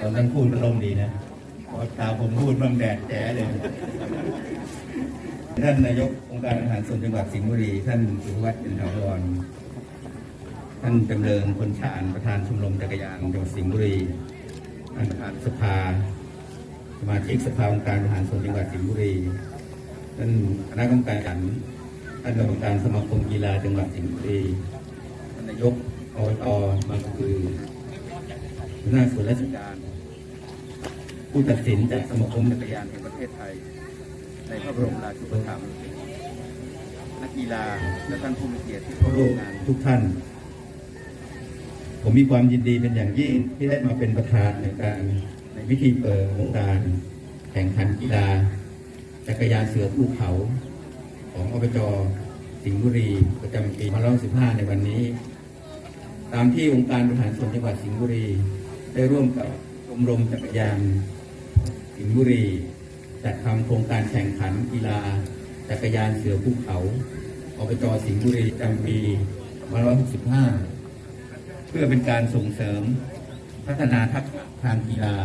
ตอนท่านพูดมันลมดีนะพอตาผมพูดบางแดดแจ๋เลย ท่านนายกองค์การอาหารส่วนจังหวัดสิงห์บุรี ท่านสุวัฒน์อินทรวรท่านจำเริญคนชาญประธานชมรมจักรยานจังหวัดสิงห์บุรีท่านประธานสภาสมาชิกสภาองค์การบริหารส่วนจังหวัดสิงห์บุรีท่านคณะกรรมการขันท่านกรรมการสมาคมกีฬาจังหวัดสิงห์บุรีท่านนายกอบตบางคือ หัวหน้าส่วนราชการ ผู้ตัดสินจากสมาคมจักรยานแห่งประเทศไทย ในพระบรมราชูปถัมภ์นักกีฬาและท่านผู้มีเกียรติที่เข้าร่วมงานทุกท่าน ผมมีความยินดีเป็นอย่างยิ่งที่ได้มาเป็นประธานในการในพิธีเปิดโครงการแข่งขันกีฬา จักรยานเสือภูเขาของอบจสิงห์บุรีประจำปี2515ในวันนี้ ตามที่องค์การบริหารส่วนจังหวัดสิงห์บุรี ได้ร่วมกับชมรมจักรยานสิงห์บุรีจัดทำโครงการแข่งขันกีฬา จักรยานเสือภูเขาอบจสิงห์บุรีประจำปี2565 เพื่อเป็นการส่งเสริมพัฒนาทักษะทางกีฬา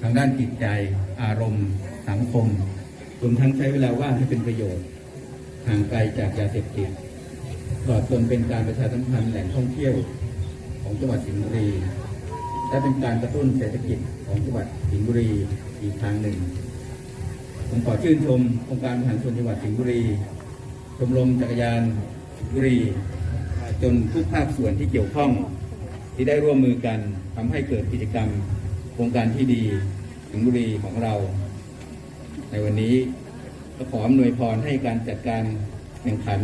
ทางด้านจิตใจอารมณ์ สังคมรวมทั้งใช้เวลาว่างให้เป็นประโยชน์ห่างไกลจากยาเสพติดตลอดจนเป็นการประชาสัมพันธ์แหล่งท่องเที่ยว ของจังหวัดสิงห์บุรี และเป็นการกระตุ้นเศรษฐกิจของจังหวัดสิงห์บุรีอีกทางหนึ่ง ผมขอชื่นชมองค์การบริหารส่วนจังหวัดสิงห์บุรี ชมรมจักรยานสิงห์บุรี จนทุกภาคส่วนที่เกี่ยวข้องที่ได้ร่วมมือกันทำให้เกิดกิจกรรมโครงการที่ดีสิงห์บุรีของเรา ในวันนี้ก็ขออำนวยพรให้การจัดการแข่งขัน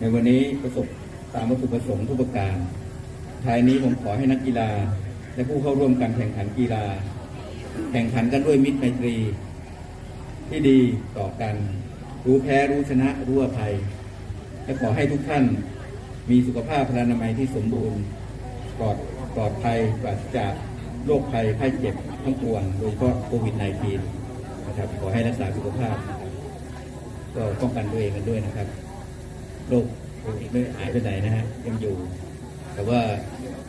ในวันนี้ประสบตามวัตถุประสงค์ทุกประการ ท้ายนี้ผมขอให้นักกีฬา และผู้เข้าร่วมการแข่งขันกีฬา แข่งขันกันด้วยมิตรไมตรี ที่ดีต่อกัน รู้แพ้รู้ชนะรู้อภัย และขอให้ทุกท่านมีสุขภาพพลานามัยที่สมบูรณ์ปลอดปลอดภัยปราศจากโรคภัยไข้เจ็บทั้งปวงโดยเฉพาะโควิด -19 นะครับขอให้รักษาสุขภาพ ก็ป้องกันตัวเองกันด้วยนะครับโรคโควิดไม่หายไปไหนนะฮะยังอยู่ แต่ว่า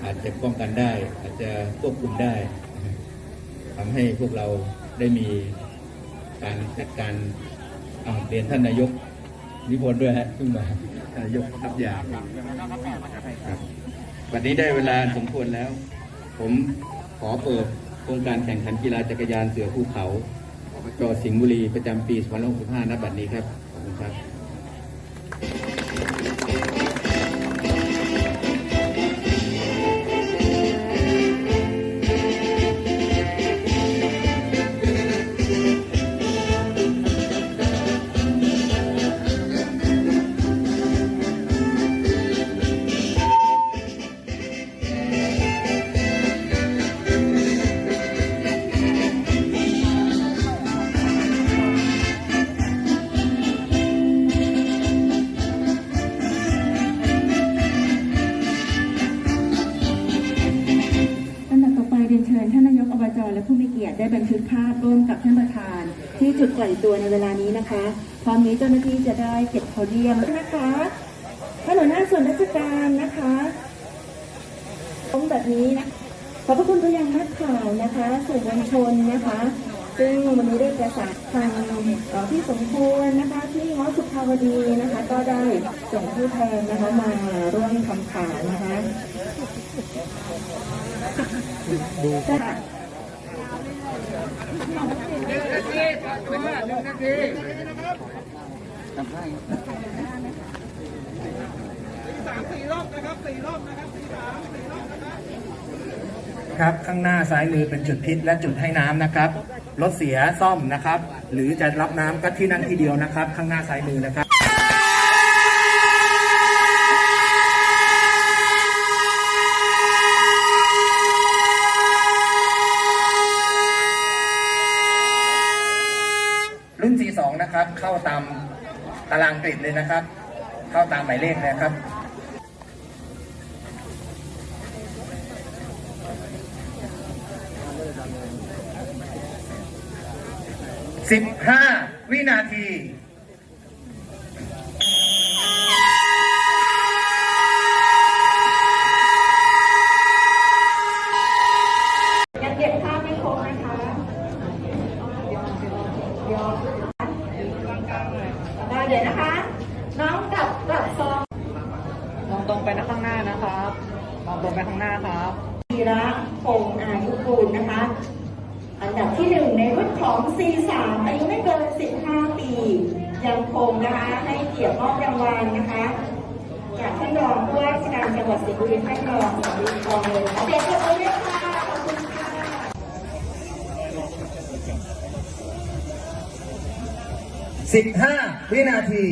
อาจจะป้องกันได้ อาจจะควบคุมได้ทำให้พวกเราได้มีการจัดการอ่าเรียนท่านนายกนิพนธ์ด้วยฮะขึ้นมาท่านนายกทับยาครับวันนี้ได้เวลาสมควรแล้ว ผมขอเปิดโครงการแข่งขันกีฬาจักรยานเสือภูเขาจอสิงห์บุรีประจำปี2565ณบัดนี้ครับ ขอบคุณครับานนายกอบจและผู้มีเกียรติได้บันทึกภาพร่วมกับท่านประธาน ที่จุดปล่อยตัวในเวลานี้นะคะพร้อมนี้เจ้าหน้าที่จะได้เก็บโพเดียมนะคะท่านหัวหน้าส่วนราชการนะคะตรงแบบนี้นะขอบพระคุณไปยังนักข่าวนะคะสื่อมวลชนนะคะ ซึ่งวันนี้ได้ประสานทางเอ่อที่สมควรนะคะที่มอสุภาวดีนะคะ ก็ได้ส่งผู้แทนนะคะมาร่วมทำข่าวนะคะค่ะ ครับข้างหน้าซ้ายมือเป็นจุดพิษและจุดให้น้ำนะครับรถเสียซ่อมนะครับ หรือจะรับน้ำก็ที่นั่นทีเดียวนะครับ ข้างหน้าซ้ายมือนะครับ องนะครับ เข้าตามตารางกริดเลยนะครับ เข้าตามหมายเลขนะครับสิบห้าวินาทียังเก็บภาพไม่ครบนะคะ ข้างหน้าครับธีระพงษ์อายุกูลนะคะ อันดับที่หนึ่งในรุ่นของ C3 อายุไม่เกิน 15 ปี ยังคงนะคะให้เกียรติมอบรางวัลนะคะจากท่านรองผู้ว่าราชการจังหวัดสิงห์บุรีท่านรองสมฤทธิ์ทองเลยนะคะเด็กคนนี้ค่ะขอบคุณค่ะ15วินาที